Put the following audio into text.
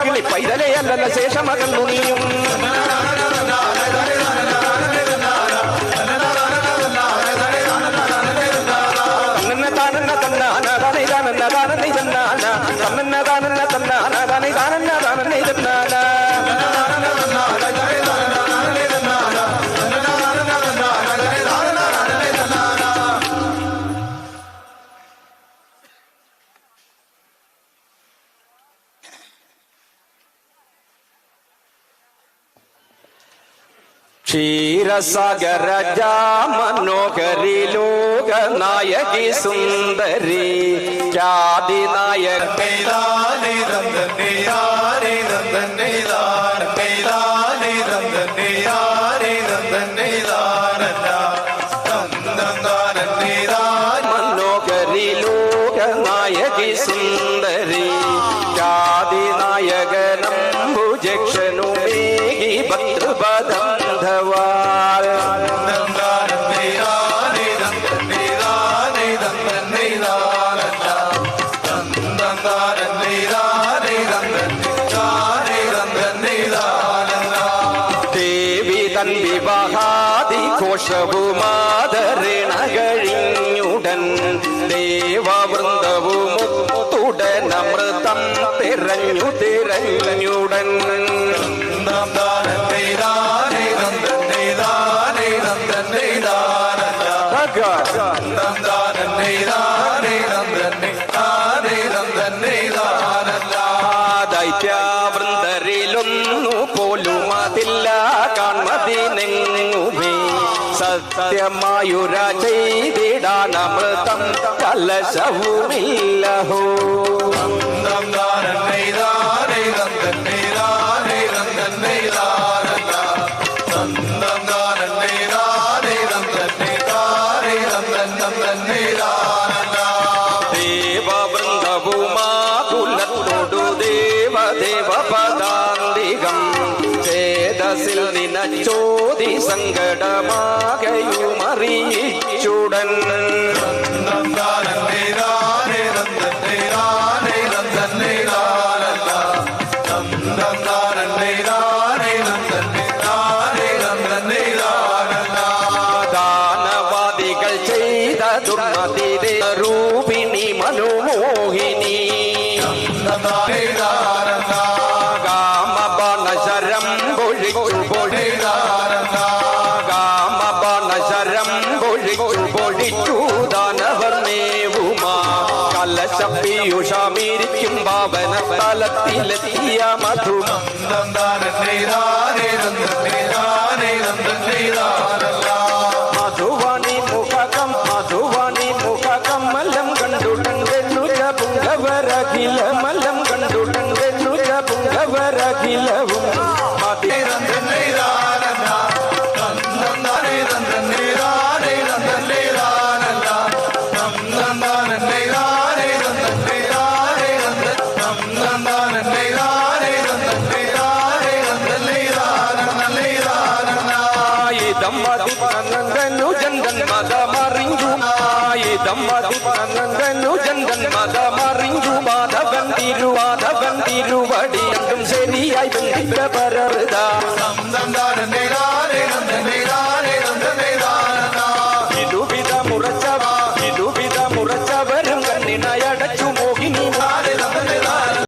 பைதலே அல்ல சேஷமகல் நுனியும் ക്ഷീരസാഗരജ മനോഹരി ലോക നായകി സുന്ദരി ഖ്യാതി നായക മനോഹരി ലോക നായകി സുന്ദരി ഖ്യാതി നായകനംബുജക്ഷനു മേഘി ഭദ്രപദന്ധവാൾ ദാനല്ല ദേവി തൻ വിവാഹാദി ഘോഷവുമാതറിണ കഴിഞ്ഞുടൻ ദേവവൃന്ദവുമുത്തുടൻ അമൃതം തിരഞ്ഞു തിരഞ്ഞുടൻ. ദാനേ നന്ദനേ ദൈത്യവൃന്ദരിലൊന്നു പോലും അതില്ല കാൺമതിനെങ്ങുമേ? സത്യമായുര ചെയ്തിടാൻ അമൃതം കലശവുമില്ലഹോ ദാനേ നന്ദനേ ദാനേ നിനച്ചോതി സങ്കടമാകയുമറിയിച്ചുടൻ. ദാനവാദികൾ ചെയ്ത ദുർമതി രൂപിണി മനോമോഹിനി കാമബാണശരം പൊഴിച്ചു പൊഴിച്ചു ദാനവർ മേവുമാ കലശപ്പിയുഷമിരിക്കും പാവന തലത്തിലെത്തിയ മധു മധുവാണി മുഖകം മധുവാണി മുഖകം മല്ലം കണ്ടുടങ്കെണ്ണുര പുങ്കവരഖില മല്ലം കണ്ടുടങ്കെണ്ണുര പുങ്കവരഖിലവും മതി. ആയുധം ജന്തൻ മതമറിഞ്ഞു ആയുധം മതിപ്പനന്ദനു ജന്തൻ മതമറിഞ്ഞു മാധവൻ തിരുവാധവൻ തിരുവടി രണ്ടും ശരിയായി ബന്ധിക്ക പരറുതാ നന്ദനേ